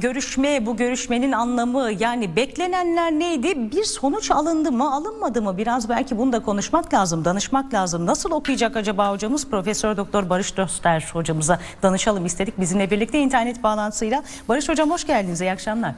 görüşme, bu görüşmenin anlamı yani beklenenler neydi? Bir sonuç alındı mı, alınmadı mı? Biraz belki bunu da konuşmak lazım, danışmak lazım. Nasıl okuyacak acaba hocamız? Profesör Doktor Barış Döster hocamıza danışalım istedik. Bizimle birlikte internet bağlantısıyla. Barış hocam hoş geldiniz. İyi akşamlar.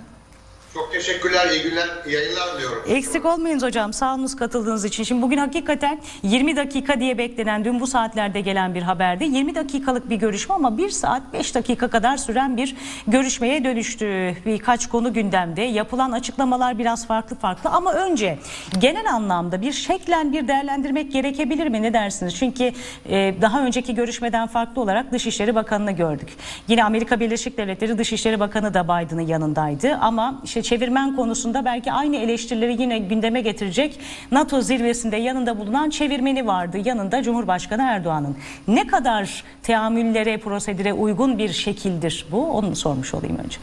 Çok teşekkürler, iyi günler, iyi yayınlar diliyorum. Eksik olmayınız hocam. Sağ olunuz katıldığınız için. Şimdi bugün hakikaten 20 dakika diye beklenen dün bu saatlerde gelen bir haberde 20 dakikalık bir görüşme ama 1 saat 5 dakika kadar süren bir görüşmeye dönüştü. Birkaç konu gündemde. Yapılan açıklamalar biraz farklı farklı ama önce genel anlamda bir şeklen bir değerlendirmek gerekebilir mi? Ne dersiniz? Çünkü e, daha önceki görüşmeden farklı olarak Dışişleri Bakanı'nı gördük. Yine Amerika Birleşik Devletleri Dışişleri Bakanı da Biden'ın yanındaydı ama işte çevirmen konusunda belki aynı eleştirileri yine gündeme getirecek NATO zirvesinde yanında bulunan çevirmeni vardı. Yanında Cumhurbaşkanı Erdoğan'ın. Ne kadar teamüllere, prosedüre uygun bir şekildir bu? Onu sormuş olayım önce.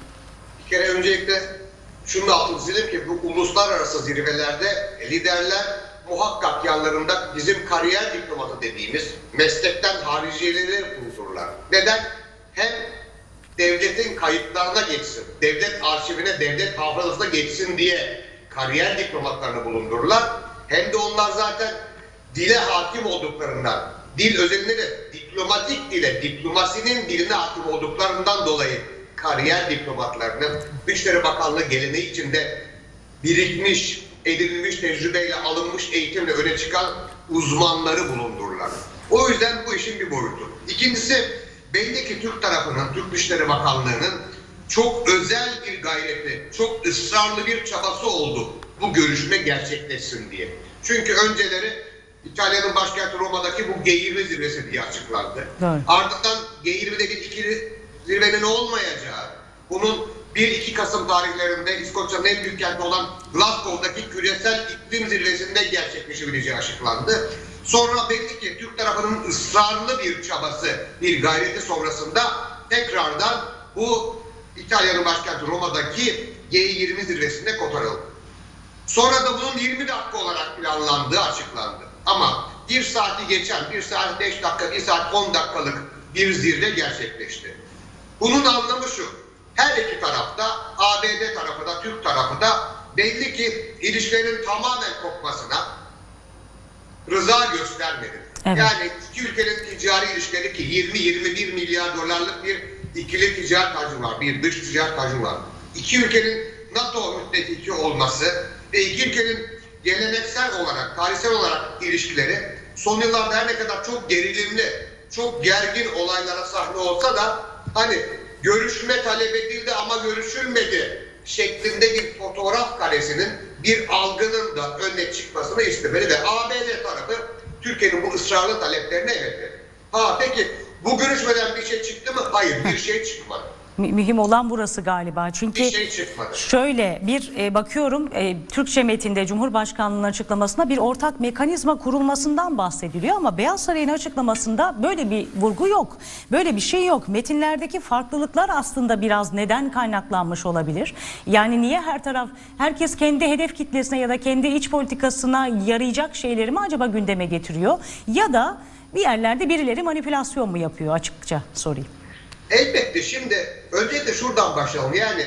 Bir kere öncelikle şunu da altını çizelim ki bu uluslararası zirvelerde liderler muhakkak yanlarında bizim kariyer diplomatı dediğimiz meslekten hariciyeleri bulundururlar. Neden? Hem devletin kayıtlarına geçsin, devlet arşivine, devlet hafızasına geçsin diye kariyer diplomatlarını bulundururlar. Hem de onlar zaten dile hakim olduklarından, dil özelinde de diplomatik dile, diplomasinin diline hakim olduklarından dolayı kariyer diplomatlarının Dışişleri Bakanlığı geleneği içinde birikmiş, edinilmiş tecrübeyle alınmış eğitimle öne çıkan uzmanları bulundururlar. O yüzden bu işin bir boyutu. İkincisi belli ki Türk tarafının, Türk Dışişleri Bakanlığı'nın çok özel bir gayreti, çok ısrarlı bir çabası oldu bu görüşme gerçekleşsin diye. Çünkü önceleri İtalya'nın başkenti Roma'daki bu G20 zirvesi diye açıklandı. Doğru. Ardından G20'de bir ikili zirvenin olmayacağı, bunun 1-2 Kasım tarihlerinde İskoçya'nın en büyük kenti olan Glasgow'daki küresel iklim zirvesinde gerçekleşebileceği açıklandı. Sonra belli ki Türk tarafının ısrarlı bir çabası, bir gayreti sonrasında tekrardan bu İtalya'nın başkenti Roma'daki G20 zirvesinde kotarıldı. Sonra da bunun 20 dakika olarak planlandığı açıklandı. Ama bir saati geçen, bir saat 5 dakika, bir saat 10 dakikalık bir zirve gerçekleşti. Bunun anlamı şu, her iki tarafta, ABD tarafı da, Türk tarafı da belli ki ilişkilerin tamamen kopmasına rıza göstermedi. Evet. Yani iki ülkenin ticari ilişkileri ki 20-21 milyar dolarlık bir ikili ticaret hacmi var, bir dış ticaret hacmi var. İki ülkenin NATO müttefiki olması ve iki ülkenin geleneksel olarak, tarihsel olarak ilişkileri son yıllarda her ne kadar çok gerilimli, çok gergin olaylara sahne olsa da hani görüşme talep edildi ama görüşülmedi şeklinde bir fotoğraf karesinin bir algının da önüne çıkmasını istemeli ve ABD tarafı Türkiye'nin bu ısrarlı taleplerine evet dedi. Ha peki bu görüşmeden bir şey çıktı mı? Hayır bir şey çıkmadı. Mü- Mühim olan burası galiba. Çünkü Bir şey çıkmadı. Şöyle bir e, bakıyorum e, Türkçe metinde Cumhurbaşkanlığı'nın açıklamasında bir ortak mekanizma kurulmasından bahsediliyor ama Beyaz Saray'ın açıklamasında böyle bir vurgu yok. Böyle bir şey yok. Metinlerdeki farklılıklar aslında biraz neden kaynaklanmış olabilir? Yani niye her taraf herkes kendi hedef kitlesine ya da kendi iç politikasına yarayacak şeyleri mi acaba gündeme getiriyor? Ya da bir yerlerde birileri manipülasyon mu yapıyor açıkça sorayım. Elbette şimdi öncelikle şuradan başlayalım. Yani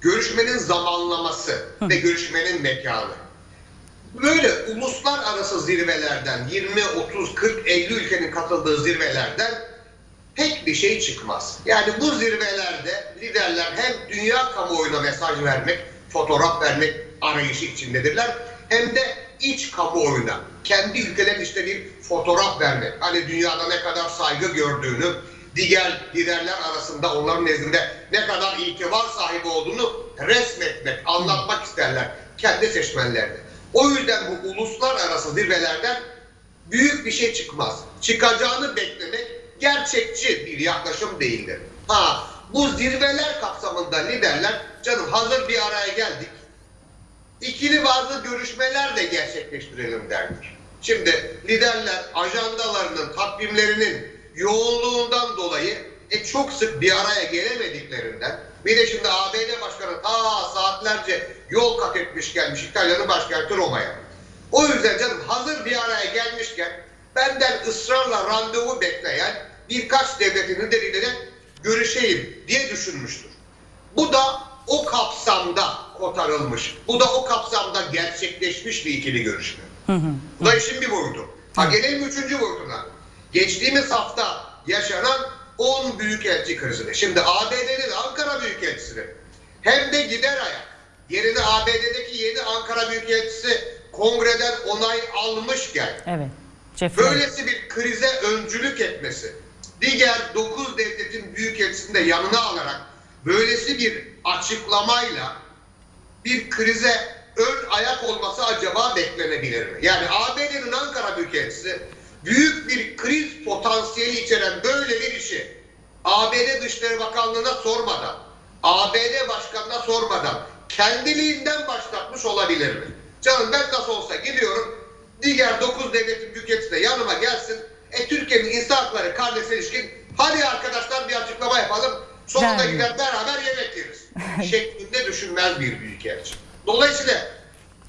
görüşmenin zamanlaması ve görüşmenin mekanı. Böyle uluslararası zirvelerden 20, 30, 40, 50 ülkenin katıldığı zirvelerden pek bir şey çıkmaz. Yani bu zirvelerde liderler hem dünya kamuoyuna mesaj vermek, fotoğraf vermek arayışı içindedirler. Hem de iç kamuoyuna, kendi ülkelerin işte bir fotoğraf vermek. Hani dünyada ne kadar saygı gördüğünü, diğer liderler arasında onların nezdinde ne kadar itibar sahibi olduğunu resmetmek, anlatmak isterler kendi seçmenlerine. O yüzden bu uluslararası zirvelerden büyük bir şey çıkmaz. Çıkacağını beklemek gerçekçi bir yaklaşım değildir. Ha, bu zirveler kapsamında liderler canım hazır bir araya geldik. İkili bazı görüşmeler de gerçekleştirelim derler. Şimdi liderler ajandalarının, takvimlerinin yoğunluğundan dolayı e, çok sık bir araya gelemediklerinden bir de şimdi ABD Başkanı ta saatlerce yol kat etmiş gelmiş İtalya'nın başkenti Roma'ya. O yüzden canım hazır bir araya gelmişken benden ısrarla randevu bekleyen birkaç devletin lideriyle de görüşeyim diye düşünmüştür. Bu da kapsamda kotarılmış. Bu da o kapsamda gerçekleşmiş bir ikili görüşme. Bu da işin bir boyutu. Ha gelelim üçüncü boyutuna. Geçtiğimiz hafta yaşanan 10 büyükelçi krizine. Şimdi ABD'nin Ankara Büyükelçisi'ni hem de gider ayak yerine ABD'deki yeni Ankara Büyükelçisi kongreden onay almışken Evet. Jeffrey. böylesi bir krize öncülük etmesi, diğer 9 devletin büyükelçisini de yanına alarak böylesi bir açıklamayla bir krize ön ayak olması acaba beklenebilir mi? Yani ABD'nin Ankara Büyükelçisi büyük bir kriz potansiyeli içeren böyle bir işi ABD Dışişleri Bakanlığı'na sormadan, ABD Başkanı'na sormadan kendiliğinden başlatmış olabilir mi? Canım ben nasıl olsa gidiyorum diğer 9 devletin büyükelçisi de yanıma gelsin. E Türkiye'nin insan hakları kardeşe ilişkin hadi arkadaşlar bir açıklama yapalım. Sonunda Dermiyor. gider beraber yemek yeriz. şeklinde düşünmez bir büyükelçi. Dolayısıyla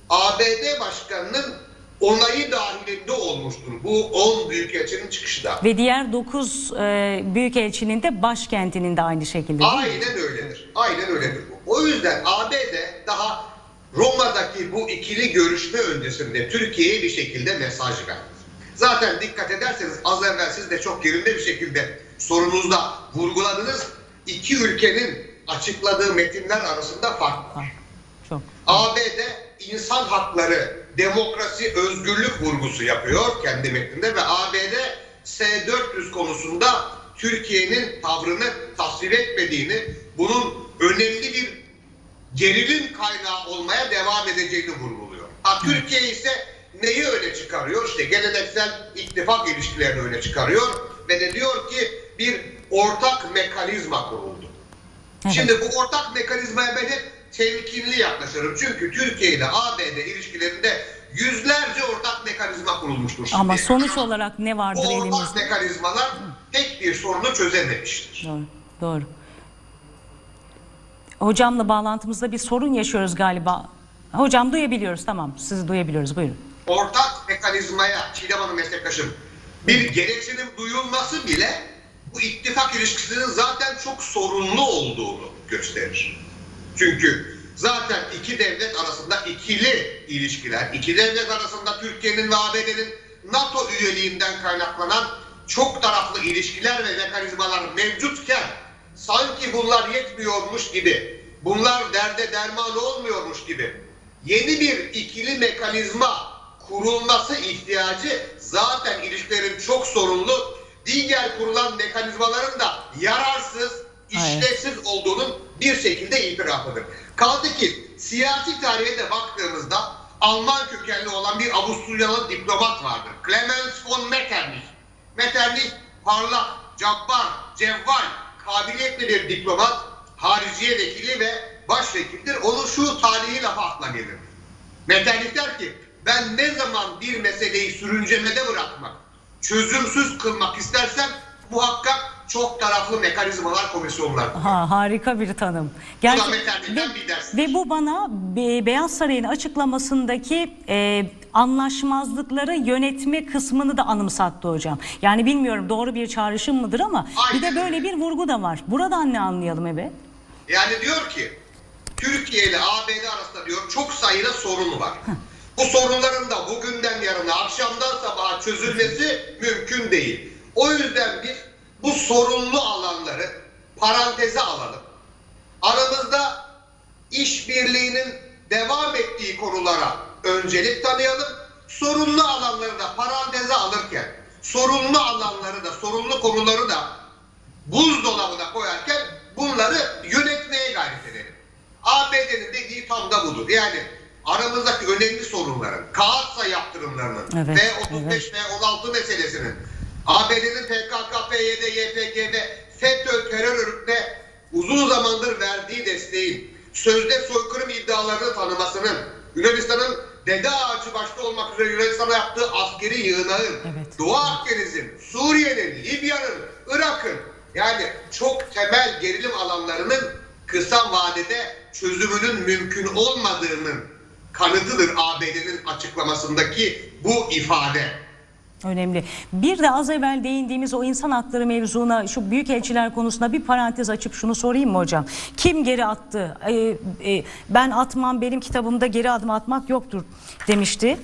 ABD Başkanı'nın onayı dahilinde olmuştur bu 10 büyükelçinin çıkışı da. Ve diğer 9 e, büyükelçinin de başkentinin de aynı şekilde? Aynen öyledir. Aynen öyledir. O yüzden ABD daha Roma'daki bu ikili görüşme öncesinde Türkiye'ye bir şekilde mesaj verdi. Zaten dikkat ederseniz az evvel siz de çok yerinde bir şekilde sorunuzda vurguladınız. İki ülkenin açıkladığı metinler arasında fark var. Çok. ABD insan hakları, demokrasi, özgürlük vurgusu yapıyor kendi metninde ve ABD S-400 konusunda Türkiye'nin tavrını tasvir etmediğini, bunun önemli bir gerilim kaynağı olmaya devam edeceğini vurguluyor. Ha, Türkiye ise neyi öne çıkarıyor? İşte geleneksel ittifak ilişkilerini öne çıkarıyor ve de diyor ki bir ortak mekanizma kuruldu. Evet. Şimdi bu ortak mekanizmaya ben hep temkinli yaklaşırım. Çünkü Türkiye ile ABD ilişkilerinde yüzlerce ortak mekanizma kurulmuştur. Ama sonuç olarak ne vardır ortak elimizde? mekanizmalar tek bir sorunu çözememiştir. Doğru. Doğru. Hocamla bağlantımızda bir sorun yaşıyoruz galiba. Hocam duyabiliyoruz tamam. Sizi duyabiliyoruz buyurun. Ortak mekanizmaya Çiğdem Hanım meslektaşım bir gereksinim duyulması bile bu ittifak ilişkisinin zaten çok sorunlu olduğunu gösterir. Çünkü zaten iki devlet arasında ikili ilişkiler, iki devlet arasında Türkiye'nin ve ABD'nin NATO üyeliğinden kaynaklanan çok taraflı ilişkiler ve mekanizmalar mevcutken sanki bunlar yetmiyormuş gibi, bunlar derde derman olmuyormuş gibi yeni bir ikili mekanizma kurulması ihtiyacı zaten ilişkilerin çok sorunlu, diğer kurulan mekanizmaların da yararsız, İşlevsiz olduğunun bir şekilde itirafıdır. Kaldı ki siyasi tarihe de baktığımızda Alman kökenli olan bir Avusturyalı diplomat vardır. Clemens von Metternich. Metternich parlak, cabbar, cevval, kabiliyetli bir diplomat, hariciye vekili ve başvekildir. Onun şu tarihi lafı akla gelir. Metternich der ki ben ne zaman bir meseleyi sürüncemede bırakmak, çözümsüz kılmak istersem muhakkak çok taraflı mekanizmalar komisyonlar. Ha, harika bir tanım. da Metternih'ten bir ders. ve bu bana Be- Beyaz Saray'ın açıklamasındaki e, anlaşmazlıkları yönetme kısmını da anımsattı hocam. Yani bilmiyorum doğru bir çağrışım mıdır ama bir de Aynen böyle bir vurgu da var. Buradan ne anlayalım evet? Yani diyor ki Türkiye ile ABD arasında diyor çok sayıda sorun var. Bu sorunların da bugünden yarına akşamdan sabaha çözülmesi mümkün değil. O yüzden biz bu sorunlu alanları paranteze alalım. Aramızda işbirliğinin devam ettiği konulara öncelik tanıyalım. Sorunlu alanları da paranteze alırken sorunlu alanları da sorunlu konuları da buzdolabına koyarken bunları yönetmeye gayret edelim. ABD'nin dediği tam da budur. Yani aramızdaki önemli sorunların, Kaatsa yaptırımlarının Evet, ve 35 ve 16 meselesinin ABD'nin PKK, PYD, YPG ve FETÖ terör örgütüne uzun zamandır verdiği desteğin, sözde soykırım iddialarını tanımasının, Yunanistan'ın Dede Ağacı başta olmak üzere Yunanistan'a yaptığı askeri yığınağın, Evet. Doğu Akdeniz'in, Suriye'nin, Libya'nın, Irak'ın yani çok temel gerilim alanlarının kısa vadede çözümünün mümkün olmadığının kanıtıdır ABD'nin açıklamasındaki bu ifade. Önemli. Bir de az evvel değindiğimiz o insan hakları mevzuna şu büyükelçiler konusunda bir parantez açıp şunu sorayım mı hocam? Kim geri attı? Ee, e, ben atmam benim kitabımda geri adım atmak yoktur demişti.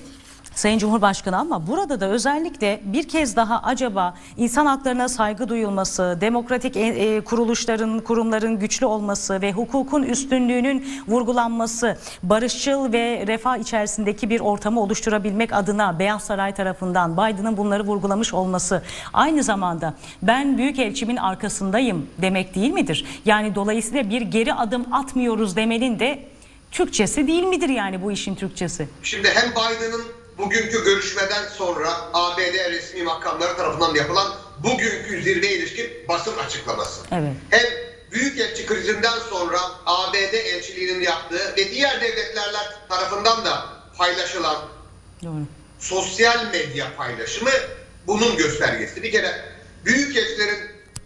Sayın Cumhurbaşkanı ama burada da özellikle bir kez daha acaba insan haklarına saygı duyulması, demokratik e, e, kuruluşların, kurumların güçlü olması ve hukukun üstünlüğünün vurgulanması, barışçıl ve refah içerisindeki bir ortamı oluşturabilmek adına Beyaz Saray tarafından Biden'ın bunları vurgulamış olması aynı zamanda ben büyükelçimin arkasındayım demek değil midir? Yani dolayısıyla bir geri adım atmıyoruz demenin de Türkçesi değil midir yani bu işin Türkçesi? Şimdi hem Biden'ın bugünkü görüşmeden sonra ABD resmi makamları tarafından yapılan bugünkü zirve ilişkin basın açıklaması. Evet. Hem Büyükelçi krizinden sonra ABD elçiliğinin yaptığı ve diğer devletler tarafından da paylaşılan Doğru. sosyal medya paylaşımı bunun göstergesi. Bir kere Büyükelçilerin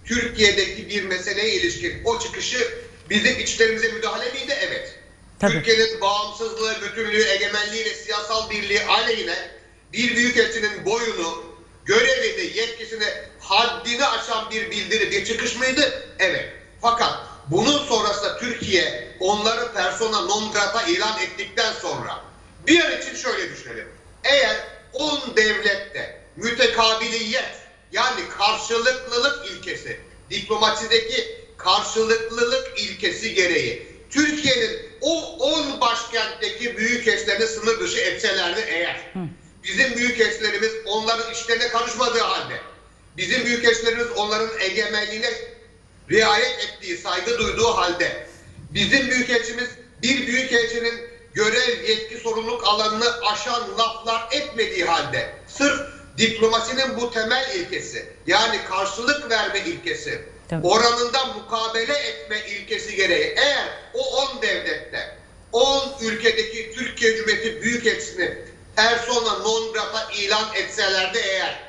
Türkiye'deki bir meseleye ilişkin o çıkışı bizim içlerimize müdahale miydi? Evet. Tabii. Türkiye'nin bağımsızlığı, bütünlüğü, egemenliği ve siyasal birliği aleyhine bir büyükelçinin boyunu, görevini, yetkisini haddini aşan bir bildiri, bir çıkış mıydı? Evet. Fakat bunun sonrasında Türkiye onları persona non grata ilan ettikten sonra bir an için şöyle düşünelim. Eğer 10 devlette mütekabiliyet yani karşılıklılık ilkesi, diplomatideki karşılıklılık ilkesi gereği Türkiye'nin o 10 başkentteki büyükelçilerini sınır dışı etselerdi eğer. Bizim büyükelçilerimiz onların işlerine karışmadığı halde bizim büyükelçilerimiz onların egemenliğine riayet ettiği, saygı duyduğu halde bizim büyükelçimiz bir büyükelçinin görev, yetki, sorumluluk alanını aşan laflar etmediği halde sırf diplomasinin bu temel ilkesi yani karşılık verme ilkesi Tabii. oranında mukabele etme ilkesi gereği eğer o 10 devlette 10 ülkedeki Türkiye Cumhuriyeti Büyükelçisini persona non grata ilan etselerdi eğer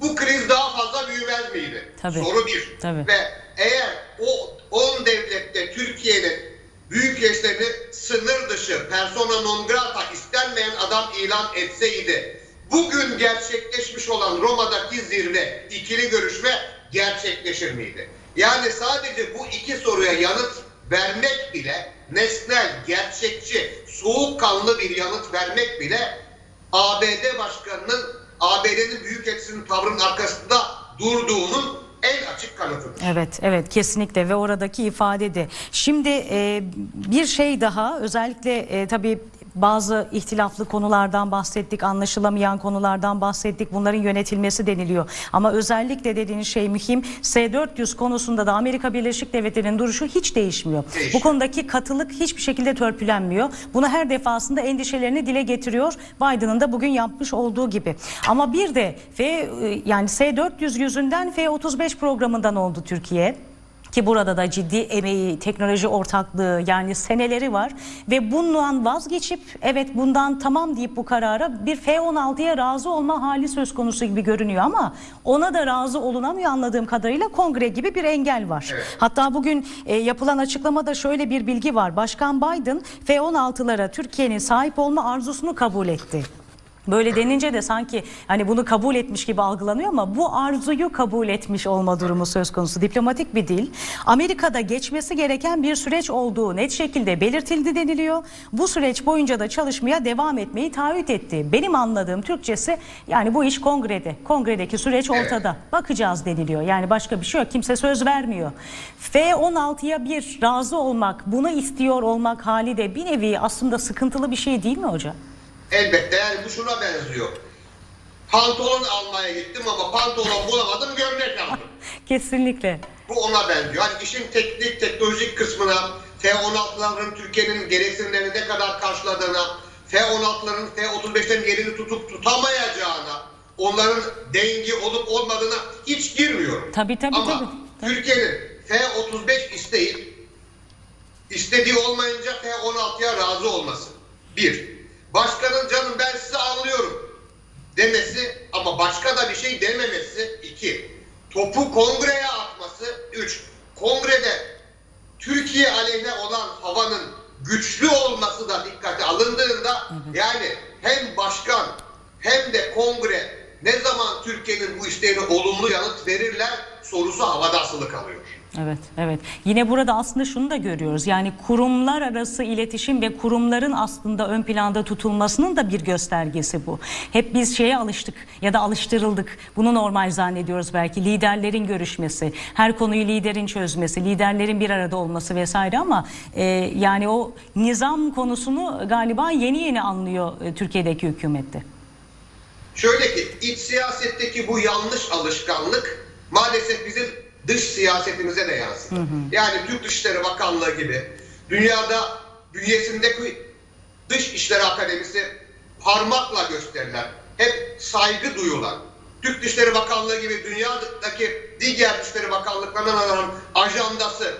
bu kriz daha fazla büyümez miydi? Tabii. Soru bir. Tabii. Ve eğer o 10 devlette Türkiye'nin büyükelçilerini sınır dışı persona non grata istenmeyen adam ilan etseydi bugün gerçekleşmiş olan Roma'daki zirve ikili görüşme gerçekleşir miydi? Yani sadece bu iki soruya yanıt vermek bile nesnel, gerçekçi, soğukkanlı bir yanıt vermek bile ABD başkanının ABD'nin büyükelçisinin tavrının arkasında durduğunun en açık kanıtıdır. Evet, evet kesinlikle ve oradaki ifade de. Şimdi e, bir şey daha özellikle e, tabii bazı ihtilaflı konulardan bahsettik, anlaşılamayan konulardan bahsettik. Bunların yönetilmesi deniliyor. Ama özellikle dediğiniz şey mühim. S-400 konusunda da Amerika Birleşik Devletleri'nin duruşu hiç değişmiyor. Değişmiyor. Bu konudaki katılık hiçbir şekilde törpülenmiyor. Bunu her defasında endişelerini dile getiriyor. Biden'ın da bugün yapmış olduğu gibi. Ama bir de F yani S-400 yüzünden F-35 programından oldu Türkiye. Ki burada da ciddi emeği, teknoloji ortaklığı yani seneleri var ve bundan vazgeçip evet bundan tamam deyip bu karara bir F-16'ya razı olma hali söz konusu gibi görünüyor ama ona da razı olunamıyor anladığım kadarıyla kongre gibi bir engel var. Evet. Hatta bugün e, yapılan açıklamada şöyle bir bilgi var. Başkan Biden F-16'lara Türkiye'nin sahip olma arzusunu kabul etti. Böyle denince de sanki hani bunu kabul etmiş gibi algılanıyor ama bu arzuyu kabul etmiş olma durumu söz konusu. Diplomatik bir dil. Amerika'da geçmesi gereken bir süreç olduğu net şekilde belirtildi deniliyor. Bu süreç boyunca da çalışmaya devam etmeyi taahhüt etti. Benim anladığım Türkçesi yani bu iş kongrede. Kongredeki süreç ortada. Bakacağız deniliyor. Yani başka bir şey yok. Kimse söz vermiyor. F-16'ya bir razı olmak, bunu istiyor olmak hali de bir nevi aslında sıkıntılı bir şey değil mi hocam? Elbette yani bu şuna benziyor. Pantolon almaya gittim ama pantolon bulamadım gömlek aldım. Kesinlikle. Bu ona benziyor. Hani işin teknik, teknolojik kısmına, F-16'ların Türkiye'nin gereksinimlerini ne kadar karşıladığına, F-16'ların F-35'lerin yerini tutup tutamayacağına, onların dengi olup olmadığına hiç girmiyorum. Tabii, tabii, Ama tabii, tabii. Türkiye'nin F-35 isteyip istediği olmayınca F-16'ya razı olması. Bir. Başkanın canım ben sizi anlıyorum demesi ama başka da bir şey dememesi. iki. Topu kongreye atması. Üç. Kongrede Türkiye aleyhine olan havanın güçlü olması da dikkate alındığında yani hem başkan hem de kongre ne zaman Türkiye'nin bu isteğine olumlu yanıt verirler sorusu havada asılı kalıyor. Evet, evet. Yine burada aslında şunu da görüyoruz. Yani kurumlar arası iletişim ve kurumların aslında ön planda tutulmasının da bir göstergesi bu. Hep biz şeye alıştık ya da alıştırıldık. Bunu normal zannediyoruz belki. Liderlerin görüşmesi, her konuyu liderin çözmesi, liderlerin bir arada olması vesaire ama e, yani o nizam konusunu galiba yeni yeni anlıyor e, Türkiye'deki hükümette. Şöyle ki iç siyasetteki bu yanlış alışkanlık maalesef bizim dış siyasetimize de yansıdı. Yani Türk Dışişleri Bakanlığı gibi dünyada bünyesindeki Dış İşleri Akademisi parmakla gösterilen, hep saygı duyulan, Türk Dışişleri Bakanlığı gibi dünyadaki diğer Dışişleri Bakanlıklarından alınan ajandası,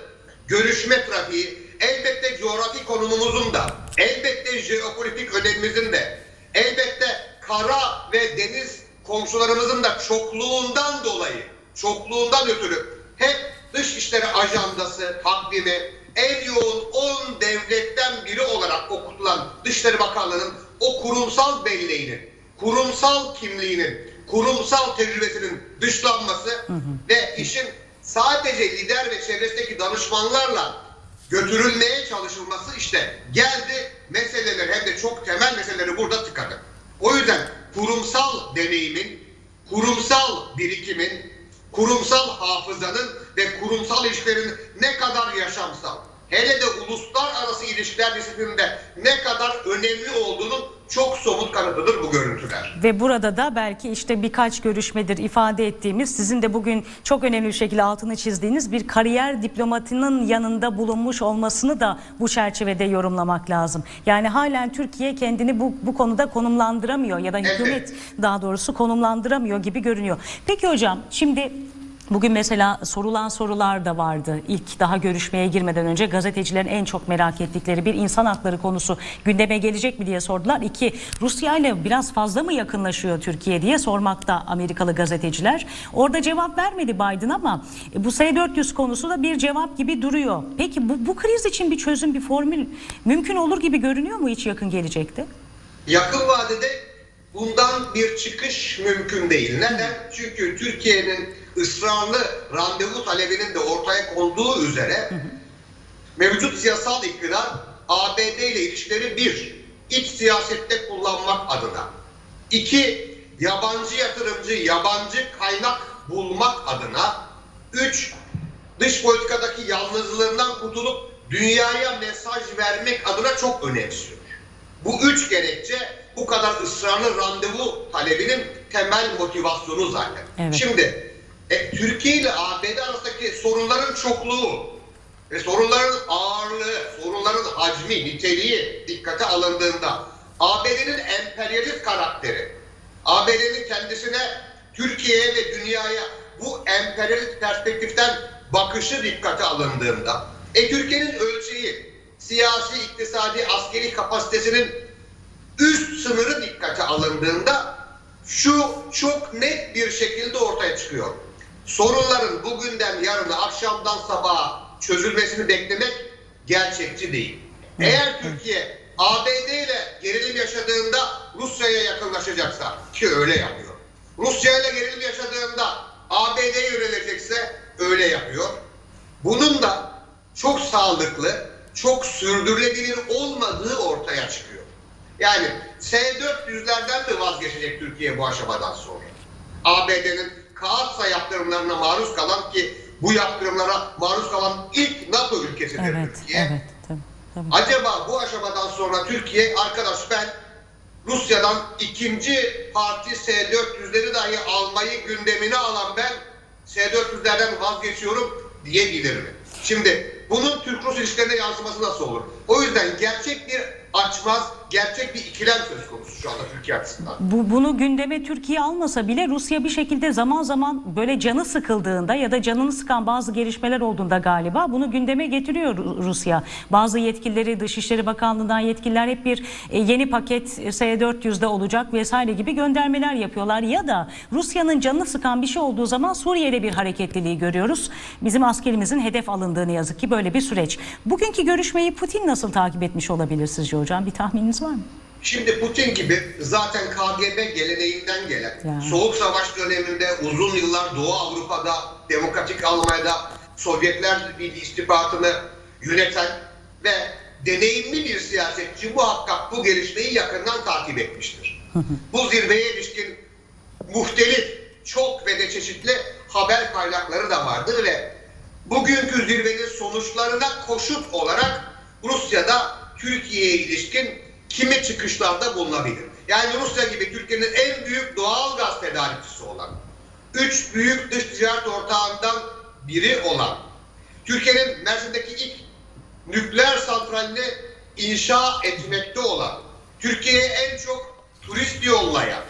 görüşme trafiği, elbette coğrafi konumumuzun da, elbette jeopolitik önemimizin de, elbette kara ve deniz komşularımızın da çokluğundan dolayı, çokluğundan ötürü hep dış işleri ajandası, takvimi en yoğun 10 devletten biri olarak okutulan Dışişleri Bakanlığı'nın o kurumsal belleğinin, kurumsal kimliğinin, kurumsal tecrübesinin dışlanması ve işin sadece lider ve çevresindeki danışmanlarla götürülmeye çalışılması işte geldi meseleler hem de çok temel meseleleri burada tıkadı. O yüzden kurumsal deneyimin, kurumsal birikimin, kurumsal hafızanın ve kurumsal ilişkilerin ne kadar yaşamsal, hele de uluslararası ilişkiler disiplininde ne kadar önemli olduğunun çok somut kanıtıdır bu görüntüler. Ve burada da belki işte birkaç görüşmedir ifade ettiğimiz sizin de bugün çok önemli bir şekilde altını çizdiğiniz bir kariyer diplomatının yanında bulunmuş olmasını da bu çerçevede yorumlamak lazım. Yani halen Türkiye kendini bu, bu konuda konumlandıramıyor ya da hükümet daha doğrusu konumlandıramıyor gibi görünüyor. Peki hocam şimdi Bugün mesela sorulan sorular da vardı. İlk daha görüşmeye girmeden önce gazetecilerin en çok merak ettikleri bir insan hakları konusu gündeme gelecek mi diye sordular. İki, Rusya ile biraz fazla mı yakınlaşıyor Türkiye diye sormakta Amerikalı gazeteciler. Orada cevap vermedi Biden ama bu S-400 konusu da bir cevap gibi duruyor. Peki bu, bu kriz için bir çözüm, bir formül mümkün olur gibi görünüyor mu hiç yakın gelecekte? Yakın vadede bundan bir çıkış mümkün değil. Neden? Çünkü Türkiye'nin ısrarlı randevu talebinin de ortaya konduğu üzere mevcut siyasal iktidar ABD ile ilişkileri bir, iç siyasette kullanmak adına. iki yabancı yatırımcı, yabancı kaynak bulmak adına. Üç, dış politikadaki yalnızlığından kurtulup dünyaya mesaj vermek adına çok önemsiyor. Bu üç gerekçe bu kadar ısrarlı randevu talebinin temel motivasyonu zaten. Evet. Şimdi e, Türkiye ile ABD arasındaki sorunların çokluğu ve sorunların ağırlığı, sorunların hacmi, niteliği dikkate alındığında ABD'nin emperyalist karakteri, ABD'nin kendisine Türkiye'ye ve dünyaya bu emperyalist perspektiften bakışı dikkate alındığında, e Türkiye'nin ölçeği, siyasi, iktisadi, askeri kapasitesinin üst sınırı dikkate alındığında şu çok net bir şekilde ortaya çıkıyor. Sorunların bugünden yarına, akşamdan sabaha çözülmesini beklemek gerçekçi değil. Eğer Türkiye ABD ile gerilim yaşadığında Rusya'ya yakınlaşacaksa ki öyle yapıyor. Rusya ile gerilim yaşadığında ABD'ye yönelecekse öyle yapıyor. Bunun da çok sağlıklı, çok sürdürülebilir olmadığı ortaya çıkıyor. Yani S-400'lerden mi vazgeçecek Türkiye bu aşamadan sonra? ABD'nin Kaatsa yaptırımlarına maruz kalan ki bu yaptırımlara maruz kalan ilk NATO ülkesidir Evet, Türkiye. evet. Tabii, tabii. Acaba bu aşamadan sonra Türkiye arkadaş ben Rusya'dan ikinci parti S-400'leri dahi almayı gündemine alan ben S-400'lerden vazgeçiyorum diyebilir mi? Şimdi bunun Türk-Rus ilişkilerine yansıması nasıl olur? O yüzden gerçek bir açmaz, gerçek bir ikilem söz konusu şu anda Türkiye açısından. Bu, bunu gündeme Türkiye almasa bile Rusya bir şekilde zaman zaman böyle canı sıkıldığında ya da canını sıkan bazı gelişmeler olduğunda galiba bunu gündeme getiriyor Ru- Rusya. Bazı yetkilileri Dışişleri Bakanlığı'ndan yetkililer hep bir e, yeni paket S-400'de olacak vesaire gibi göndermeler yapıyorlar. Ya da Rusya'nın canını sıkan bir şey olduğu zaman Suriye'de bir hareketliliği görüyoruz. Bizim askerimizin hedef alındığı ne yazık ki böyle bir süreç. Bugünkü görüşmeyi Putin nasıl takip etmiş olabilir sizce hocam? Bir tahmininiz var mı? Şimdi Putin gibi zaten KGB geleneğinden gelen, Ya. Soğuk Savaş döneminde uzun yıllar Doğu Avrupa'da, Demokratik Almanya'da Sovyetler Birliği istihbaratını yöneten ve deneyimli bir siyasetçi muhakkak bu gelişmeyi yakından takip etmiştir. bu zirveye ilişkin muhtelif, çok ve de çeşitli haber kaynakları da vardır ve bugünkü zirvenin sonuçlarına koşut olarak Rusya'da Türkiye'ye ilişkin kimi çıkışlarda bulunabilir. Yani Rusya gibi Türkiye'nin en büyük doğal gaz tedarikçisi olan, üç büyük dış ticaret ortağından biri olan, Türkiye'nin Mersin'deki ilk nükleer santralini inşa etmekte olan, Türkiye'ye en çok turist yollayan,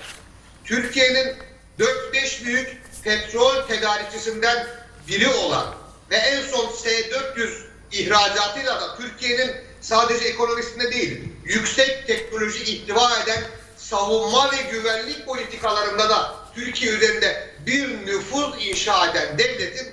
Türkiye'nin 4-5 büyük petrol tedarikçisinden biri olan ve en son S-400 ihracatıyla da Türkiye'nin sadece ekonomisinde değil, yüksek teknoloji ihtiva eden savunma ve güvenlik politikalarında da Türkiye üzerinde bir nüfuz inşa eden devletin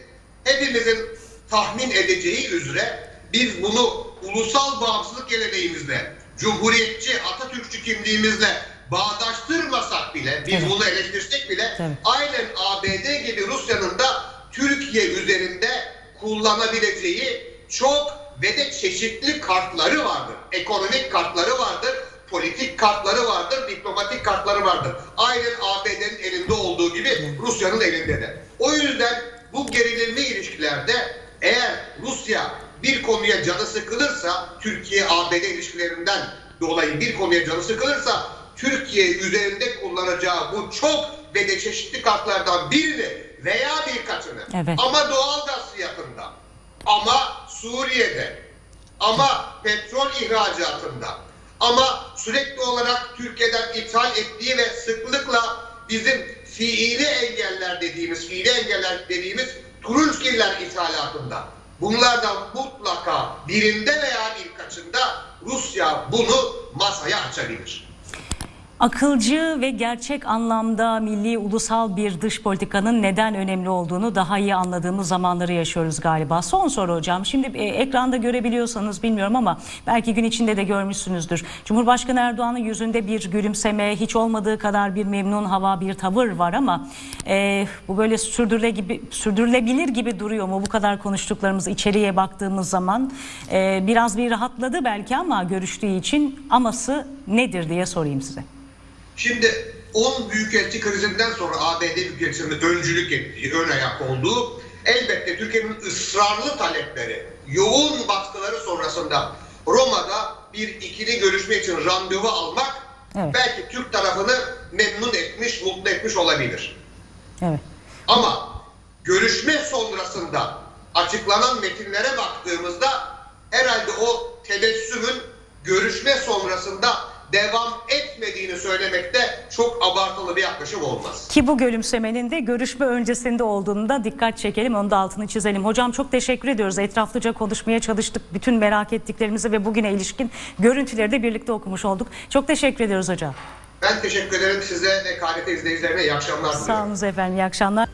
hepimizin tahmin edeceği üzere biz bunu ulusal bağımsızlık geleneğimizle, cumhuriyetçi, Atatürkçü kimliğimizle bağdaştırmasak bile, biz Evet. bunu eleştirsek bile Evet. aynen ABD gibi Rusya'nın da Türkiye üzerinde kullanabileceği çok ve de çeşitli kartları vardır. Ekonomik kartları vardır, politik kartları vardır, diplomatik kartları vardır. Aynen ABD'nin elinde olduğu gibi Rusya'nın elinde de. O yüzden bu gerilimli ilişkilerde eğer Rusya bir konuya canı sıkılırsa, Türkiye-ABD ilişkilerinden dolayı bir konuya canı sıkılırsa, Türkiye üzerinde kullanacağı bu çok ve de çeşitli kartlardan birini veya birkaçını Evet. ama doğal gaz fiyatında, ama Suriye'de, ama petrol ihracatında, ama sürekli olarak Türkiye'den ithal ettiği ve sıklıkla bizim fiili engeller dediğimiz, fiili engeller dediğimiz Turunçgiller ithalatında. Bunlardan mutlaka birinde veya birkaçında Rusya bunu masaya açabilir. Akılcı ve gerçek anlamda milli ulusal bir dış politikanın neden önemli olduğunu daha iyi anladığımız zamanları yaşıyoruz galiba. Son soru hocam. Şimdi e, ekranda görebiliyorsanız bilmiyorum ama belki gün içinde de görmüşsünüzdür. Cumhurbaşkanı Erdoğan'ın yüzünde bir gülümseme, hiç olmadığı kadar bir memnun hava, bir tavır var ama e, bu böyle sürdürüle gibi, sürdürülebilir gibi duruyor mu? Bu kadar konuştuklarımız içeriye baktığımız zaman e, biraz bir rahatladı belki ama görüştüğü için aması nedir diye sorayım size. Şimdi 10 büyükelçi krizinden sonra ABD büyükelçisinin öncülük ettiği, ön ayak olduğu elbette Türkiye'nin ısrarlı talepleri, yoğun baskıları sonrasında Roma'da bir ikili görüşme için randevu almak Evet. belki Türk tarafını memnun etmiş, mutlu etmiş olabilir. Evet. Ama görüşme sonrasında açıklanan metinlere baktığımızda herhalde o tebessümün görüşme sonrasında devam etmediğini söylemekte çok abartılı bir yaklaşım olmaz. Ki bu gülümsemenin de görüşme öncesinde olduğunu da dikkat çekelim, onu da altını çizelim. Hocam çok teşekkür ediyoruz. Etraflıca konuşmaya çalıştık. Bütün merak ettiklerimizi ve bugüne ilişkin görüntüleri de birlikte okumuş olduk. Çok teşekkür ediyoruz hocam. Ben teşekkür ederim size ve KRT izleyicilerine iyi akşamlar diliyorum. Sağ olun efendim, iyi akşamlar.